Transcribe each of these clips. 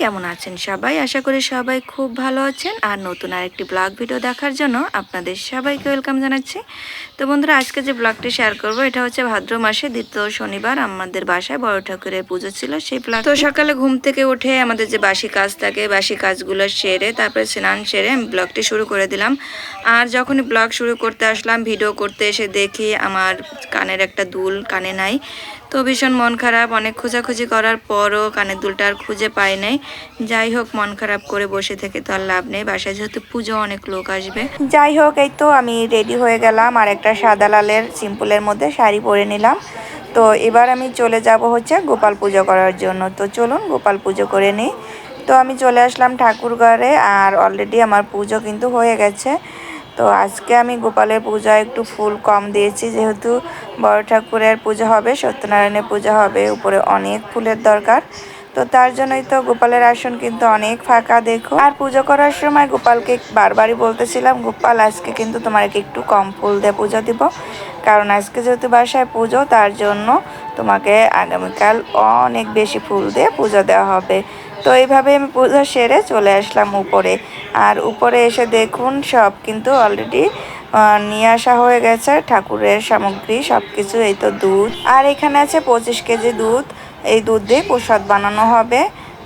কেমন আছেন সবাই? আশা করি সবাই খুব ভালো আছেন। আর নতুন আরেকটি ব্লগ ভিডিও দেখার জন্য আপনাদের সবাইকে ওয়েলকাম জানাচ্ছি। তো বন্ধুরা, আজকে যে ব্লগটি শেয়ার করব, এটা হচ্ছে ভাদ্র মাসে দ্বিতীয় শনিবার। আমাদের বাসায় বড় ঠাকুরের পুজো ছিল সেই ব্লগ। তো সকালে ঘুম থেকে উঠে আমাদের যে বাসি কাজ থাকে, বাসি কাজগুলো সেরে তারপরে স্নান সেরে আমি ব্লগটি শুরু করে দিলাম। আর যখনই ব্লগ শুরু করতে আসলাম, ভিডিও করতে এসে দেখি আমার কানের একটা দুল কানে নাই। তো ভীষণ মন খারাপ। অনেক খোঁজাখুঁজি করার পরও কানের দুলটা আর খুঁজে পাই নাই। যাই হোক, মন খারাপ করে বসে থেকে তো আর লাভ নেই। বাসায় যেহেতু পুজো অনেক লোক আসবে। যাই হোক, এই তো আমি রেডি হয়ে গেলাম। আর একটা সাদা লালের সিম্পলের মধ্যে শাড়ি পরে নিলাম। তো এবার আমি চলে যাব হচ্ছে গোপাল পুজো করার জন্য। তো চলুন, গোপাল পুজো করে নিই। তো আমি চলে আসলাম ঠাকুর ঘরে। আর অলরেডি আমার পুজো কিন্তু হয়ে গেছে। তো আজকে আমি গোপালের পূজায় একটু ফুল কম দিয়েছি। যেহেতু বড় ঠাকুরের পুজো হবে, সত্যনারায়ণের পূজা হবে, উপরে অনেক ফুলের দরকার। তো তার জন্যই তো গোপালের আসন কিন্তু অনেক ফাঁকা, দেখো। আর পুজো করার সময় গোপালকে বারবারই বলতেছিলাম, গোপাল, আজকে কিন্তু তোমাকে একটু কম ফুল দিয়ে পুজো দিব। কারণ আজকে যেহেতু বাসায় পুজো, তার জন্য তোমাকে আগামীকাল অনেক বেশি ফুল দিয়ে পুজো দেওয়া হবে। তো এইভাবে আমি পুজো সেরে চলে আসলাম উপরে। আর উপরে এসে দেখুন, সব কিন্তু অলরেডি নিয়ে আসা হয়ে গেছে। ঠাকুরের সামগ্রী সব কিছু এই তো দুধ। আর এখানে আছে পঁচিশ কেজি দুধ। এই দুধ দিয়ে প্রসাদ বানানো হবে।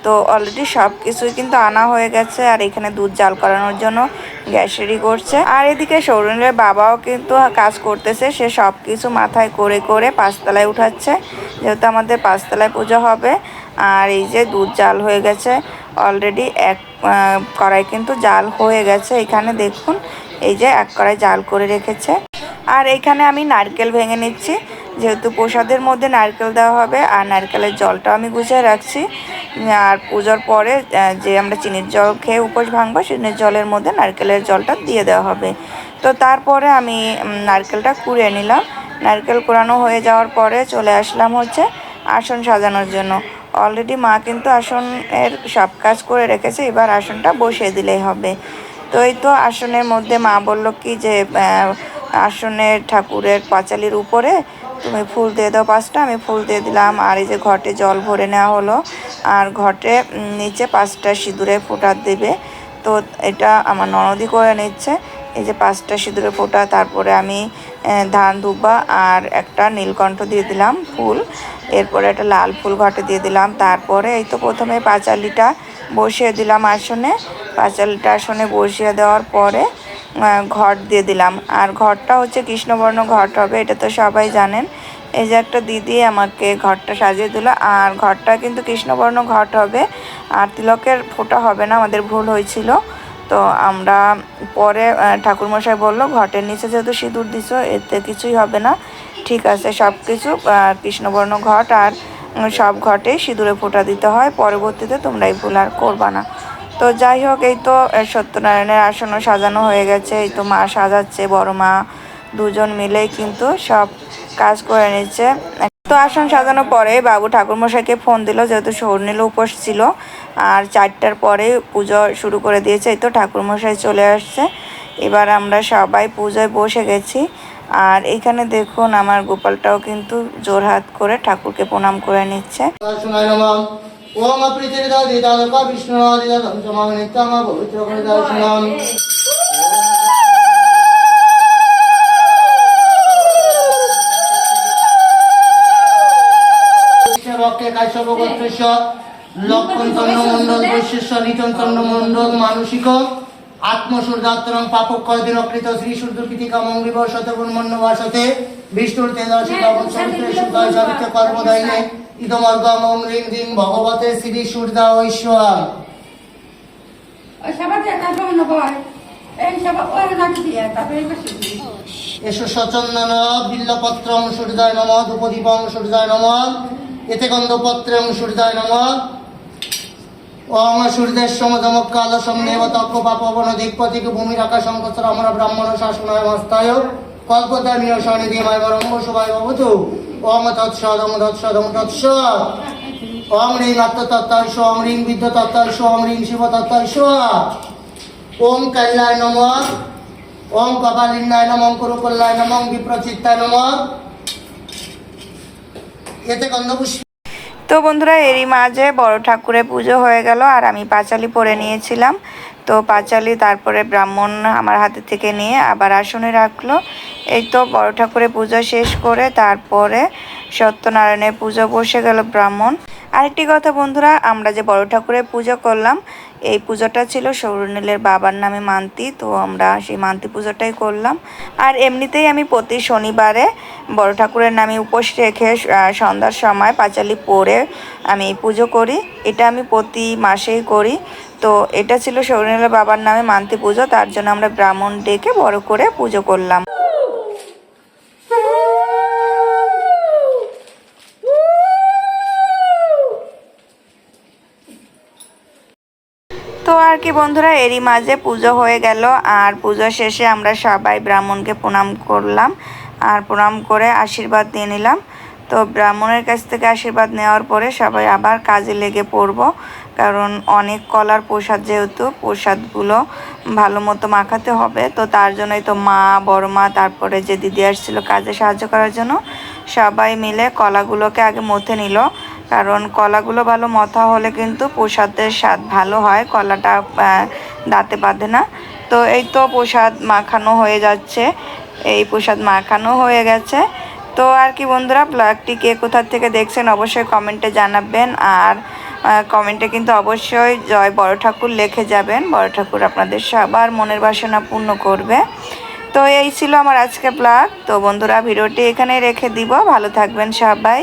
তো অলরেডি সব কিছুই কিন্তু আনা হয়ে গেছে আর এখানে দুধ জাল করানোর জন্য গ্যাস রেডি করছে। আর এদিকে সৌরনের বাবাও কিন্তু কাজ করতেছে, সে সব কিছু মাথায় করে করে পাঁচতলায় উঠাচ্ছে। যেহেতু আমাদের পাঁচতলায় পুজো হবে, আর এই যে দুধ জাল হয়ে গেছে অলরেডি এক কড়াই কিন্তু জাল হয়ে গেছে। এখানে দেখুন, এই যে এক কড়াই জাল করে রেখেছে। আর এখানে আমি নারকেল ভেঙে নিচ্ছি। যেহেতু প্রসাদের মধ্যে নারকেল দেওয়া হবে আর নারকেলের জলটাও আমি গুছিয়ে রাখছি। আর পুজোর পরে যে আমরা চিনির জল খেয়ে উপোস ভাঙবো, চিনির জলের মধ্যে নারকেলের জলটা দিয়ে দেওয়া হবে। তো তারপরে আমি নারকেলটা কুড়িয়ে নিলাম। নারকেল কুড়ানো হয়ে যাওয়ার পরে চলে আসলাম হচ্ছে আসন সাজানোর জন্য। অলরেডি মা কিন্তু আসনের সব কাজ করে রেখেছে, এবার আসনটা বসিয়ে দিলেই হবে। তো এই তো আসনের মধ্যে মা বলল কি যে আসনের ঠাকুরের পাঁচালির উপরে তুমি ফুল দিয়ে দাও পাঁচটা, আমি ফুল দিয়ে দিলাম। আর এই যে ঘটে জল ভরে নেওয়া হলো, আর ঘটে নিচে পাঁচটা সিঁদুরে ফোঁটা দেবে। তো এটা আমার ননদি করে নিচ্ছে। এই যে পাঁচটা সিঁদুরে ফোঁটা, তারপরে আমি ধান দুব্বা আর একটা নীলকণ্ঠ দিয়ে দিলাম ফুল। এরপরে একটা লাল ফুল ঘটে দিয়ে দিলাম। তারপরে এই তো প্রথমে পাঁচালিটা বসিয়ে দিলাম আসনে। পাঁচালিটা আসনে বসিয়ে দেওয়ার পরে ঘট দিয়ে দিলাম। আর ঘরটা হচ্ছে কৃষ্ণবর্ণ ঘট হবে, এটা তো সবাই জানেন। এই যে একটা দিদি আমাকে ঘরটা সাজিয়ে দিল, আর ঘরটা কিন্তু কৃষ্ণবর্ণ ঘট হবে। আর তিলকের ফোঁটা হবে না, আমাদের ভুল হয়েছিল। তো আমরা পরে ঠাকুরমশাই বলল, ঘটের নিচে যেহেতু সিঁদুর দিছ, এতে কিছুই হবে না। ঠিক আছে সব কিছু কৃষ্ণবর্ণ ঘট, আর সব ঘটে সিঁদুরে ফোঁটা দিতে হয়। পরবর্তীতে তোমরা এই ভুল আর করবা না। তো যাই হোক, এই তো সত্যনারায়ণের আসনও সাজানো হয়ে গেছে। এই তো মা সাজাচ্ছে, বড় মা দুজন মিলে কিন্তু সব কাজ করে নিচ্ছে। তো আসন সাজানোর পরে বাবু ঠাকুরমশাইকে ফোন দিল, যেহেতু সৌর্ণিল উপোস ছিল, আর চারটার পরে পুজো শুরু করে দিয়েছে। এই তো ঠাকুরমশাই চলে আসছে। এবার আমরা সবাই পুজোয় বসে গেছি। আর এখানে দেখুন আমার গোপালটাও কিন্তু জোরহাত করে ঠাকুরকে প্রণাম করে নিচ্ছে। ওম প্রীতিরিদাদিদাদক বিষ্ণুরাদিদাদম সমাং নিত্যং পবিত্র দর্শনম। রক্ষে কাশ্যপ গোত্রেশ্ব লক্ষণ মানসিক আত্মসূর্যাত্তরং পাপক্ষয় দিনকৃত শ্রী সূর্যকৃতিকা মঙ্গিব শতগুণমন্য বাসতে বিষ্ণুর তেজস্বী চরিত্রে শুদ্ধায় সাবিত্র কর্মদায়নে ইদমর্গম ওম রিং রিং ভগবতে শ্রী সূর্যা ঐশ্বর। এসো সচন্দন বিল্লপত্রং সূর্যায় নম ধূপদীপং সূর্যায় নম এতে গন্ধপত্রং সূর্যায় নম সূর্যের সমদমকাল সমনেব তক্ষ পাপবন দিকপতিক ভূমির আকাশ সংকোচর আমরা ব্রাহ্মণ শাসনায় মস্তায় কল্পতামীয় স্বনিধিমায় বরম্ব শুভায় ভবতু ওম তৎসদম তৎসদম তৎস ওম রিং আত্মতত্ত্বস্য ওম রিং বিদ্য তত্ত্বস্য ওম রিং শিব তত্ত্বস্য ওম নম ওম নম নম বিপ্রচিত্তায় নম এতে গন্ধপুষ্প তো বন্ধুরা এরই মাঝে বড় ঠাকুরের পুজো হয়ে গেল আর আমি পাঁচালি পরে নিয়েছিলাম। তো পাঁচালি তারপরে ব্রাহ্মণ আমার হাতে থেকে নিয়ে আবার আসনে রাখল। এই তো বড় ঠাকুরের পুজো শেষ করে তারপরে সত্যনারায়ণের পুজো বসে গেল ব্রাহ্মণ। আরেকটি কথা বন্ধুরা, আমরা যে বড় ঠাকুরের পুজো করলাম, এই পুজোটা ছিল সৌরনীলের বাবার নামে মান্তি, তো আমরা সেই মান্তি পুজোটাই করলাম। আর এমনিতেই আমি প্রতি শনিবারে বড় ঠাকুরের নামে উপোস রেখে সন্ধ্যার সময় পাঁচালি পরে আমি পুজো করি। এটা আমি প্রতি মাসেই করি। তো এটা ছিল সৌরনীলের বাবার নামে মান্তি পুজো, তার জন্য আমরা ব্রাহ্মণ ডেকে বড় করে পুজো করলাম। তো আর কি বন্ধুরা, এরই মাঝে পুজো হয়ে গেল, আর পুজো শেষে আমরা সবাই ব্রাহ্মণকে প্রণাম করলাম আর প্রণাম করে আশীর্বাদ নিয়ে নিলাম। তো ব্রাহ্মণের কাছ থেকে আশীর্বাদ নেওয়ার পরে সবাই আবার কাজে লেগে পড়ব। কারণ অনেক কলার প্রসাদ যেহেতু, প্রসাদগুলো ভালো মতো মাখাতে হবে। তো তার জন্যই তো মা, বড় মা, তারপরে যে দিদি আসছিল কাজে সাহায্য করার জন্য, সবাই মিলে কলাগুলোকে আগে মথে নিল। কারণ কলাগুলো ভালো মথা হলে কিন্তু প্রসাদের স্বাদ ভালো হয়, কলাটা দাঁতে বাঁধে না। তো এই তো প্রসাদ মাখানো হয়ে যাচ্ছে। এই প্রসাদ মাখানো হয়ে গেছে। তো আর কি বন্ধুরা ব্লগটি কে কোথা থেকে দেখছেন অবশ্যই কমেন্টে জানাবেন। আর কমেন্টে কিন্তু অবশ্যই জয় বড় ঠাকুর লেখে যাবেন। বড় ঠাকুর আপনাদের সবার মনের বাসনা পূর্ণ করবে। তো এই ছিল আমার আজকে ব্লগ তো বন্ধুরা, ভিডিওটি এখানে রেখে দিব। ভালো থাকবেন সবাই।